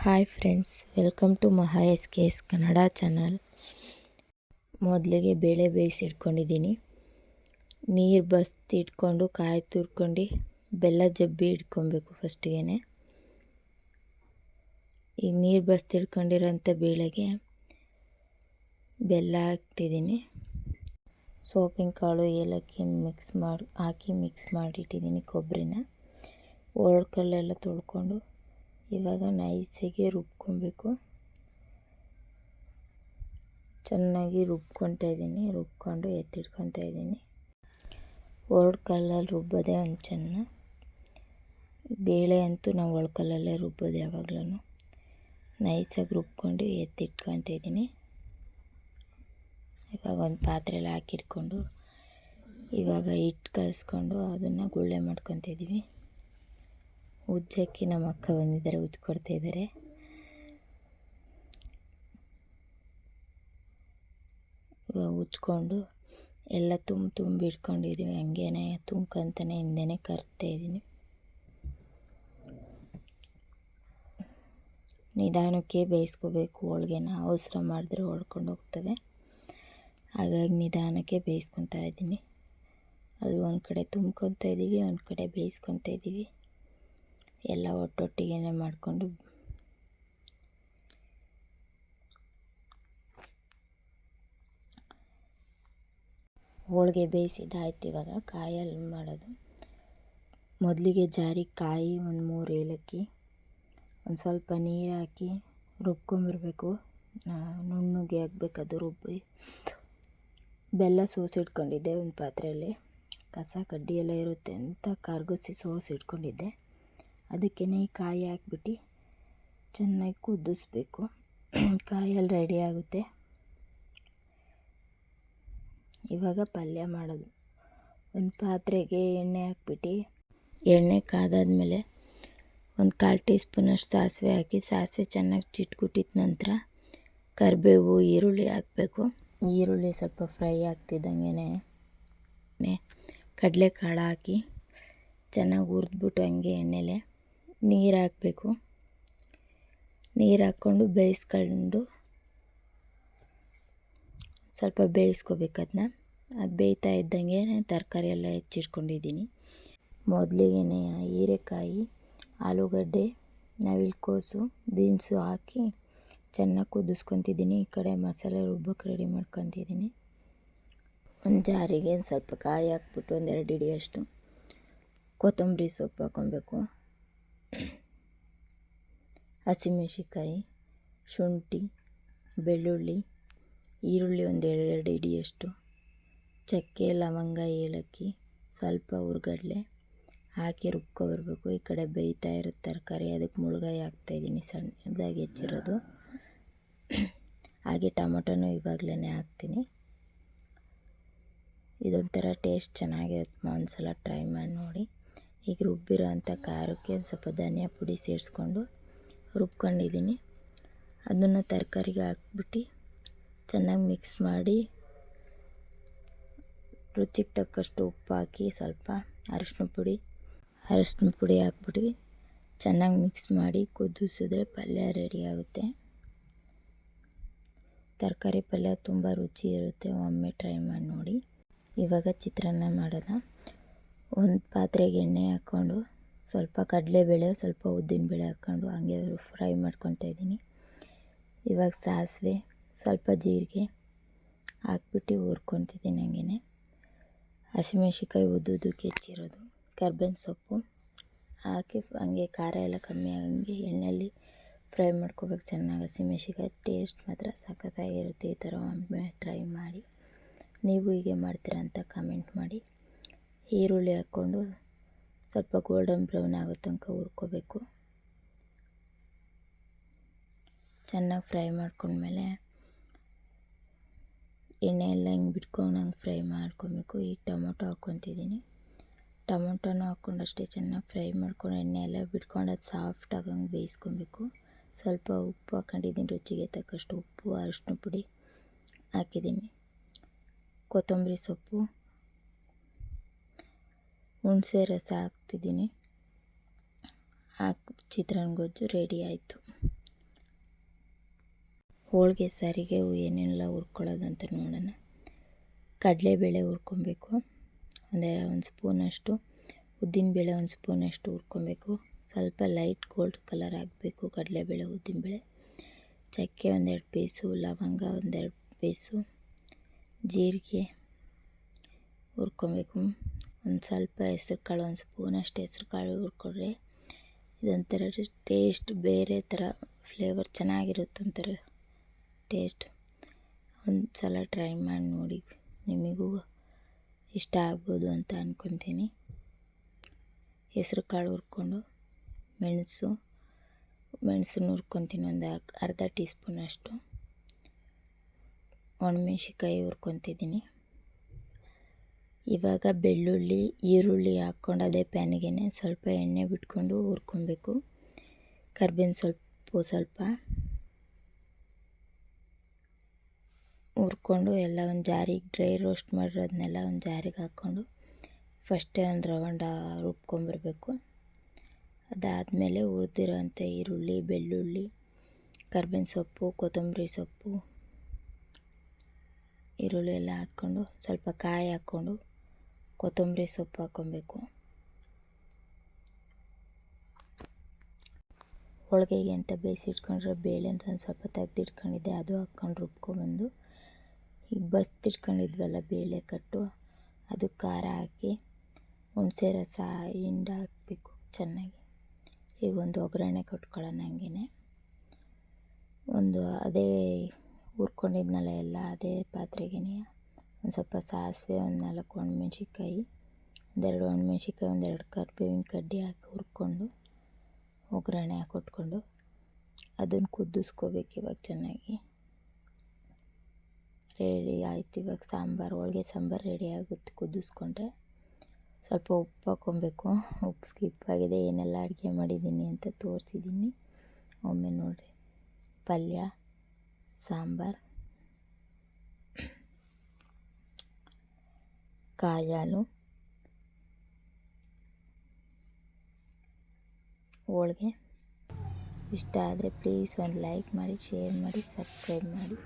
Hi friends, welcome to Maha S K S Kannada channel. ಮೊದಲಿಗೆ ಬೇಳೆ ಬೇಯಿಸಿಟ್ಕೊಂಡಿದ್ದೀನಿ ನೀರು ಬಸ್ತಿಟ್ಕೊಂಡು ಕಾಯಿ ತುರ್ಕೊಂಡು, ಬೆಲ್ಲ ಜಬ್ಬಿ ಇಟ್ಕೊಬೇಕು ಫಸ್ಟಿಗೆ ಈಗ ನೀರು ಬಸ್ತಿ ಇಟ್ಕೊಂಡಿರೋಂಥ ಬೇಳೆಗೆ ಬೆಲ್ಲ ಹಾಕ್ತಿದ್ದೀನಿ. ಸೋಪಿನ ಕಾಳು ಏಲಕ್ಕಿ ಮಿಕ್ಸ್ ಮಾಡಿ, ಹಾಕಿ ಮಿಕ್ಸ್ ಮಾಡಿಟ್ಟಿದ್ದೀನಿ ಕೊಬ್ಬರಿನ ಒಳ್ಕಲ್ಲೆಲ್ಲ ತೊಳ್ಕೊಂಡು ಇವಾಗ ನೈಸಾಗಿ ರುಬ್ಕೊಬೇಕು. ಚೆನ್ನಾಗಿ ರುಬ್ಕೊತಾ ಇದ್ದೀನಿ, ರುಬ್ಕೊಂಡು ಎತ್ತಿಟ್ಕೊತಾ ಇದ್ದೀನಿ. ಕಲ್ಲಲ್ಲಿ ರುಬ್ಬೋದೇ ಒಂದು ಚೆನ್ನ ಬೇಳೆ ಅಂತೂ ನಾವು ಒಳ್ಕಲ್ಲಲ್ಲೇ ರುಬ್ಬೋದು ಯಾವಾಗಲೂ ನೈಸಾಗಿ ರುಬ್ಕೊಂಡು ಎತ್ತಿಟ್ಕೊತಾ ಇದ್ದೀನಿ. ಇವಾಗ ಒಂದು ಪಾತ್ರೆಯಲ್ಲಿ ಹಾಕಿಟ್ಕೊಂಡು ಇವಾಗ ಹಿಟ್ಟು ಕಲಿಸ್ಕೊಂಡು ಅದನ್ನು ಗುಳ್ಳೆ ಮಾಡ್ಕೊತಿದ್ದೀವಿ ಉಜ್ಜಕ್ಕೆ ನಮ್ಮ ಅಕ್ಕ ಬಂದಿದ್ದಾರೆ, ಉಜ್ಕೊಡ್ತಾ ಇದ್ದಾರೆ. ಉಜ್ಕೊಂಡು ಎಲ್ಲ ತುಂಬ ತುಂಬಿ ಇಟ್ಕೊಂಡಿದ್ದೀವಿ ಹಂಗೇನೆ ತುಂಬ್ಕೊಂತಾನೆ ಹಿಂದೆನೇ ಕರ್ತಾ ಇದ್ದೀನಿ ನಿಧಾನಕ್ಕೆ ಬೇಯಿಸ್ಕೋಬೇಕು, ಹೋಳ್ಗೆನ ಅವಸರ ಮಾಡಿದ್ರೆ ಹೊಡ್ಕೊಂಡು ಹೋಗ್ತವೆ. ಹಾಗಾಗಿ ನಿಧಾನಕ್ಕೆ ಬೇಯಿಸ್ಕೊತಾ ಇದ್ದೀನಿ ಅದು ಒಂದು ಕಡೆ ತುಂಬ್ಕೊತಾ ಇದ್ದೀವಿ ಒಂದು ಕಡೆ ಬೇಯಿಸ್ಕೊತಾ ಇದ್ದೀವಿ ಎಲ್ಲ ಒಟ್ಟೊಟ್ಟಿಗೆ ಮಾಡಿಕೊಂಡು ಹೋಳಿಗೆ ಬೇಯಿಸಿದ್ದಾಯ್ತು ಇವಾಗ ಕಾಯಲ್ಲಿ ಮಾಡೋದು. ಮೊದಲಿಗೆ ಜಾರಿ ಕಾಯಿ ಒಂದು ಮೂರು ಏಲಕ್ಕಿ, ಒಂದು ಸ್ವಲ್ಪ ನೀರು ಹಾಕಿ ರುಬ್ಕೊಂಬರ್ಬೇಕು. ನುಣ್ಣಗೆ ಅದು ರುಬ್ಬಿ. ಬೆಲ್ಲ ಸೋಸಿಟ್ಕೊಂಡಿದ್ದೆ ಒಂದು ಪಾತ್ರೆಯಲ್ಲಿ. ಕಸ ಕಡ್ಡಿ ಎಲ್ಲ ಇರುತ್ತೆ ಅಂತ ಕರ್ಗಿಸಿ ಸೋಸಿಟ್ಕೊಂಡಿದ್ದೆ ಅದಕ್ಕೆ ಕಾಯಿ ಹಾಕ್ಬಿಟ್ಟು ಚೆನ್ನಾಗಿ ಕುದಿಸ್ಬೇಕು. ಕಾಯಲ್ಲಿ ರೆಡಿ ಆಗುತ್ತೆ. ಇವಾಗ ಪಲ್ಯ ಮಾಡೋದು. ಒಂದು ಪಾತ್ರೆಗೆ ಎಣ್ಣೆ ಹಾಕ್ಬಿಟ್ಟು, ಎಣ್ಣೆ ಕಾದಾದ್ಮೇಲೆ ಒಂದು ಕಾಲು ಟೀ ಸ್ಪೂನಷ್ಟು ಸಾಸಿವೆ ಹಾಕಿ, ಸಾಸಿವೆ ಚೆನ್ನಾಗಿ ಚಿಟ್ಕುಟ್ಟಿದ ನಂತರ ಕರಿಬೇವು, ಈರುಳ್ಳಿ ಹಾಕಬೇಕು. ಈರುಳ್ಳಿ ಸ್ವಲ್ಪ ಫ್ರೈ ಆಗ್ತಿದ್ದಂಗೆ ಕಡಲೆಕಾಳು ಹಾಕಿ ಚೆನ್ನಾಗಿ ಹುರಿದ್ಬಿಟ್ಟು ಹಂಗೆ ಎಣ್ಣೆಲೆ ನೀರು ಹಾಕಬೇಕು ನೀರು ಹಾಕ್ಕೊಂಡು ಬೇಯಿಸ್ಕೊಂಡು ಸ್ವಲ್ಪ ಬೇಯಿಸ್ಕೋಬೇಕು ಅದನ್ನ ಅದು ಬೇಯ್ತಾ ಇದ್ದಂಗೆ ತರಕಾರಿ ಎಲ್ಲ ಹೆಚ್ಚಿಟ್ಕೊಂಡಿದ್ದೀನಿ. ಮೊದಲಿಗೆ ಹೀರೆಕಾಯಿ, ಆಲೂಗಡ್ಡೆ, ನವಿಲುಕೋಸು, ಬೀನ್ಸು ಹಾಕಿ ಚೆನ್ನಾಗಿ ಕುದಿಸ್ಕೊತಿದ್ದೀನಿ. ಈ ಕಡೆ ಮಸಾಲೆ ರುಬ್ಬಕ್ಕೆ ರೆಡಿ ಮಾಡ್ಕೊತಿದ್ದೀನಿ. ಒಂದು ಜಾರಿಗೆ ಸ್ವಲ್ಪ ಕಾಯಿ ಹಾಕ್ಬಿಟ್ಟು ಒಂದೆರಡು ಹಿಡಿಯಷ್ಟು ಕೊತ್ತಂಬರಿ ಸೊಪ್ಪು ಹಾಕ್ಕೊಬೇಕು. ಹಸಿಮೆಣ್ಸಿನ್ಕಾಯಿ, ಶುಂಠಿ, ಬೆಳ್ಳುಳ್ಳಿ, ಈರುಳ್ಳಿ ಒಂದು ಎರಡು ಹಿಡಿಯಷ್ಟು, ಚಕ್ಕೆ, ಲವಂಗ, ಏಲಕ್ಕಿ, ಸ್ವಲ್ಪ ಹುರ್ಗಡ್ಲೆ ಹಾಕಿ ರುಬ್ಕೊಬರ್ಬೇಕು ಈ ಕಡೆ ಬೇಯ್ತಾ ಇರೋ ತರಕಾರಿ ಅದಕ್ಕೆ ಮುಳುಗಾಯಿ ಹಾಕ್ತಾಯಿದ್ದೀನಿ ಸಣ್ಣದಾಗಿ ಹೆಚ್ಚಿರೋದು. ಹಾಗೆ ಟೊಮೊಟೊನೂ ಇವಾಗಲೇ ಹಾಕ್ತೀನಿ. ಇದೊಂಥರ ಟೇಸ್ಟ್ ಚೆನ್ನಾಗಿರುತ್ತೆ. ಒಂದು ಸಲ ಟ್ರೈ ಮಾಡಿ ನೋಡಿ. ಈಗ ರುಬ್ಬಿರೋ ಅಂಥ ಖಾರಕ್ಕೆ ಒಂದು ಸ್ವಲ್ಪ ಧನಿಯಾ ಪುಡಿ ಸೇರಿಸ್ಕೊಂಡು ರುಬ್ಕೊಂಡಿದ್ದೀನಿ. ಅದನ್ನು ತರಕಾರಿಗೆ ಹಾಕ್ಬಿಟ್ಟು ಚೆನ್ನಾಗಿ ಮಿಕ್ಸ್ ಮಾಡಿ ರುಚಿಗೆ ತಕ್ಕಷ್ಟು ಉಪ್ಪು ಹಾಕಿ ಸ್ವಲ್ಪ ಅರಶಿನ ಪುಡಿ ಅರಶಿನ ಪುಡಿ ಹಾಕ್ಬಿಟ್ಟು ಚೆನ್ನಾಗಿ ಮಿಕ್ಸ್ ಮಾಡಿ ಕುದಿಸಿದ್ರೆ ಪಲ್ಯ ರೆಡಿ ಆಗುತ್ತೆ. ತರಕಾರಿ ಪಲ್ಯ ತುಂಬ ರುಚಿ ಇರುತ್ತೆ, ಒಮ್ಮೆ ಟ್ರೈ ಮಾಡಿ ನೋಡಿ. ಇವಾಗ ಚಿತ್ರಾನ್ನ ಮಾಡೋಣ. ಒಂದು ಪಾತ್ರೆಗೆ ಎಣ್ಣೆ ಹಾಕ್ಕೊಂಡು ಸ್ವಲ್ಪ ಕಡಲೆಬೇಳೆ ಸ್ವಲ್ಪ ಉದ್ದಿನಬೇಳೆ ಹಾಕ್ಕೊಂಡು ಹಂಗೆ ಫ್ರೈ ಮಾಡ್ಕೊತಾ ಇದ್ದೀನಿ. ಇವಾಗ ಸಾಸಿವೆ, ಸ್ವಲ್ಪ ಜೀರಿಗೆ ಹಾಕ್ಬಿಟ್ಟು ಹುರ್ಕೊತಿದ್ದೀನಿ ಹಂಗೆ ಹಸಿಮೆಣ್ಸಿಕಾಯಿ ಉದ್ದುದ್ದು ಕೆಚ್ಚಿರೋದು ಕರ್ಬೇವಿನ ಸೊಪ್ಪು ಹಾಕಿ ಹಂಗೆ ಖಾರ ಎಲ್ಲ ಕಮ್ಮಿ ಆಗಂಗೆ ಎಣ್ಣೆಯಲ್ಲಿ ಫ್ರೈ ಮಾಡ್ಕೋಬೇಕು. ಚೆನ್ನಾಗಿ ಹಸಿಮೆಣ್ಸಿಕಾಯಿ ಟೇಸ್ಟ್ ಮಾತ್ರ ಸಖತ್ತಾಗಿರುತ್ತೆ ಈ ಥರ ಒಮ್ಮೆ ಟ್ರೈ ಮಾಡಿ. ನೀವು ಹೀಗೆ ಮಾಡ್ತೀರಾ ಅಂತ ಕಮೆಂಟ್ ಮಾಡಿ. ಈರುಳ್ಳಿ ಹಾಕ್ಕೊಂಡು ಸ್ವಲ್ಪ ಗೋಲ್ಡನ್ ಬ್ರೌನ್ ಆಗೋ ತನಕ ಹುರ್ಕೋಬೇಕು. ಚೆನ್ನಾಗಿ ಫ್ರೈ ಮಾಡ್ಕೊಂಡ್ಮೇಲೆ ಎಣ್ಣೆ ಎಲ್ಲ ಹಿಂಗೆ ಬಿಟ್ಕೊಂಡಂಗೆ ಫ್ರೈ ಮಾಡ್ಕೊಬೇಕು. ಈಗ ಟೊಮೊಟೊ ಹಾಕ್ಕೊತಿದ್ದೀನಿ. ಟೊಮೊಟೊನೂ ಹಾಕ್ಕೊಂಡು ಅಷ್ಟೇ ಚೆನ್ನಾಗಿ ಫ್ರೈ ಮಾಡ್ಕೊಂಡು ಎಣ್ಣೆ ಎಲ್ಲ ಬಿಟ್ಕೊಂಡು ಅದು ಸಾಫ್ಟ್ ಆಗಂಗೆ ಬೇಯಿಸ್ಕೊಬೇಕು. ಸ್ವಲ್ಪ ಉಪ್ಪು ಹಾಕೊಂಡಿದ್ದೀನಿ, ರುಚಿಗೆ ತಕ್ಕಷ್ಟು ಉಪ್ಪು ಅರಿಶಿನ ಪುಡಿ ಹಾಕಿದ್ದೀನಿ. ಕೊತ್ತಂಬರಿ ಸೊಪ್ಪು ಹುಣಸೆ ರಸ ಹಾಕ್ತಿದ್ದೀನಿ. ಹಾಕಿ ಚಿತ್ರಾನ್ನ ಗೊಜ್ಜು ರೆಡಿ ಆಯಿತು. ಹೋಳಿಗೆ ಸಾರಿಗೆ ಏನೆಲ್ಲ ಹುರ್ಕೊಳ್ಳೋದಂತ ನೋಡೋಣ. ಕಡಲೆಬೇಳೆ ಹುರ್ಕೊಬೇಕು. ಅಂದರೆ ಒಂದು ಸ್ಪೂನಷ್ಟು ಉದ್ದಿನಬೇಳೆ ಒಂದು ಸ್ಪೂನಷ್ಟು ಹುರ್ಕೊಬೇಕು. ಸ್ವಲ್ಪ ಲೈಟ್ ಗೋಲ್ಡ್ ಕಲರ್ ಆಗಬೇಕು ಕಡಲೆಬೇಳೆ ಉದ್ದಿನಬೇಳೆ ಚಕ್ಕೆ ಒಂದೆರಡು ಪೀಸು, ಲವಂಗ ಒಂದೆರಡು ಪೀಸು. ಜೀರಿಗೆ ಹುರ್ಕೊಬೇಕು. ಒಂದು ಸ್ವಲ್ಪ ಹೆಸ್ರು ಕಾಳು, ಒಂದು ಸ್ಪೂನಷ್ಟು ಹೆಸ್ರು ಕಾಳು ಹುರ್ಕೊಂಡ್ರೆ ಇದೊಂಥರ ಟೇಸ್ಟ್ ಬೇರೆ ಥರ, ಫ್ಲೇವರ್ ಚೆನ್ನಾಗಿರುತ್ತೆ ಒಂಥರ ಟೇಸ್ಟ್ ಒಂದು ಸಲ ಟ್ರೈ ಮಾಡಿ ನೋಡಿ, ನಿಮಗೂ ಇಷ್ಟ ಆಗ್ಬೋದು ಅಂತ ಅಂದ್ಕೊತೀನಿ ಹೆಸ್ರು ಕಾಳು ಹುರ್ಕೊಂಡು ಮೆಣಸು ಮೆಣಸನ್ನು ಹುರ್ಕೊತೀನಿ ಒಂದು ಅರ್ಧ ಟೀ ಸ್ಪೂನಷ್ಟು ಒಣಮೆಣ್ಸಿಕಾಯಿ ಹುರ್ಕೊತಿದ್ದೀನಿ. ಇವಾಗ ಬೆಳ್ಳುಳ್ಳಿ, ಈರುಳ್ಳಿ ಹಾಕ್ಕೊಂಡು ಅದೇ ಪ್ಯಾನಿಗೆನೆ ಸ್ವಲ್ಪ ಎಣ್ಣೆ ಬಿಟ್ಕೊಂಡು ಹುರ್ಕೊಬೇಕು. ಕರ್ಬೇವಿನ ಸೊಪ್ಪು ಸ್ವಲ್ಪ ಹುರ್ಕೊಂಡು ಎಲ್ಲ ಒಂದು ಜಾರಿಗೆ ಡ್ರೈ ರೋಸ್ಟ್ ಮಾಡಿರೋದನ್ನೆಲ್ಲ ಒಂದು ಜಾರಿಗೆ ಹಾಕ್ಕೊಂಡು ಫಸ್ಟೇ ಒಂದು ರವಂಡ ರುಬ್ಕೊಂಬರ್ಬೇಕು. ಅದಾದಮೇಲೆ ಹುರಿದಿರೋಂಥ ಈರುಳ್ಳಿ, ಬೆಳ್ಳುಳ್ಳಿ, ಕರ್ಬೇವಿನ ಸೊಪ್ಪು, ಕೊತ್ತಂಬರಿ ಸೊಪ್ಪು, ಈರುಳ್ಳಿ ಎಲ್ಲ ಹಾಕ್ಕೊಂಡು ಸ್ವಲ್ಪ ಕಾಯಿ ಹಾಕ್ಕೊಂಡು ಕೊತ್ತಂಬರಿ ಸೊಪ್ಪು ಹಾಕ್ಕೊಬೇಕು. ಹೋಳಿಗೆಗೆ ಅಂತ ಬೇಯಿಸಿಟ್ಕೊಂಡ್ರೆ ಬೇಳೆ ಅಂತ ಒಂದು ಸ್ವಲ್ಪ ತೆಗ್ದಿಟ್ಕೊಂಡಿದ್ದೆ, ಅದು ಹಾಕ್ಕೊಂಡು ರುಬ್ಕೊಬಂದು ಈಗ ಬಸ್ತಿಟ್ಕೊಂಡಿದ್ವಲ್ಲ ಬೇಳೆ ಕಟ್ಟು, ಅದು ಖಾರ ಹಾಕಿ ಹುಣಸೆ ರಸ ಹಿಂಡ ಹಾಕಬೇಕು ಚೆನ್ನಾಗಿ. ಈಗ ಒಂದು ಒಗ್ಗರಣೆ ಕೊಟ್ಕೊಳ್ಳೋಣ ಹಂಗೆ ಒಂದು ಅದೇ ಹುರ್ಕೊಂಡಿದ್ನಲ್ಲ ಎಲ್ಲ ಅದೇ ಪಾತ್ರೆಗೆ ಒಂದು ಸ್ವಲ್ಪ ಸಾಸಿವೆ, ಒಂದು ನಾಲ್ಕು ಒಣಮೆಣ್ಸಿಕಾಯಿ ಒಂದೆರಡು ಒಣಮೆಣ್ಸಿಕಾಯಿ ಒಂದೆರಡು ಕರಿಬೇವಿನ ಕಡ್ಡಿ ಹಾಕಿ ಹುರ್ಕೊಂಡು, ಒಗ್ಗರಣೆ ಹಾಕಿಟ್ಕೊಂಡು ಅದನ್ನು ಕುದಿಸ್ಕೋಬೇಕು ಇವಾಗ ಚೆನ್ನಾಗಿ. ರೆಡಿ ಆಯ್ತು ಇವಾಗ ಸಾಂಬಾರು, ಹೋಳ್ಗೆ ಸಾಂಬಾರು ರೆಡಿ ಆಗುತ್ತೆ ಕುದಿಸ್ಕೊಂಡ್ರೆ. ಸ್ವಲ್ಪ ಉಪ್ಪು ಹಾಕ್ಕೊಬೇಕು. ಉಪ್ಪು ಸ್ಕಿಪ್ ಆಗಿದೆ, ಏನೆಲ್ಲ ಅಡುಗೆ ಮಾಡಿದ್ದೀನಿ ಅಂತ ತೋರಿಸಿದ್ದೀನಿ. ಒಮ್ಮೆ ನೋಡಿರಿ. ಪಲ್ಯ, ಸಾಂಬಾರು. ಕಾಯಿ ಹಾಲು ಹೋಳ್ಗೆ ಇಷ್ಟ ಆದರೆ ಪ್ಲೀಸ್ ಒಂದು ಲೈಕ್ ಮಾಡಿ ಶೇರ್ ಮಾಡಿ ಸಬ್ಸ್ಕ್ರೈಬ್ ಮಾಡಿ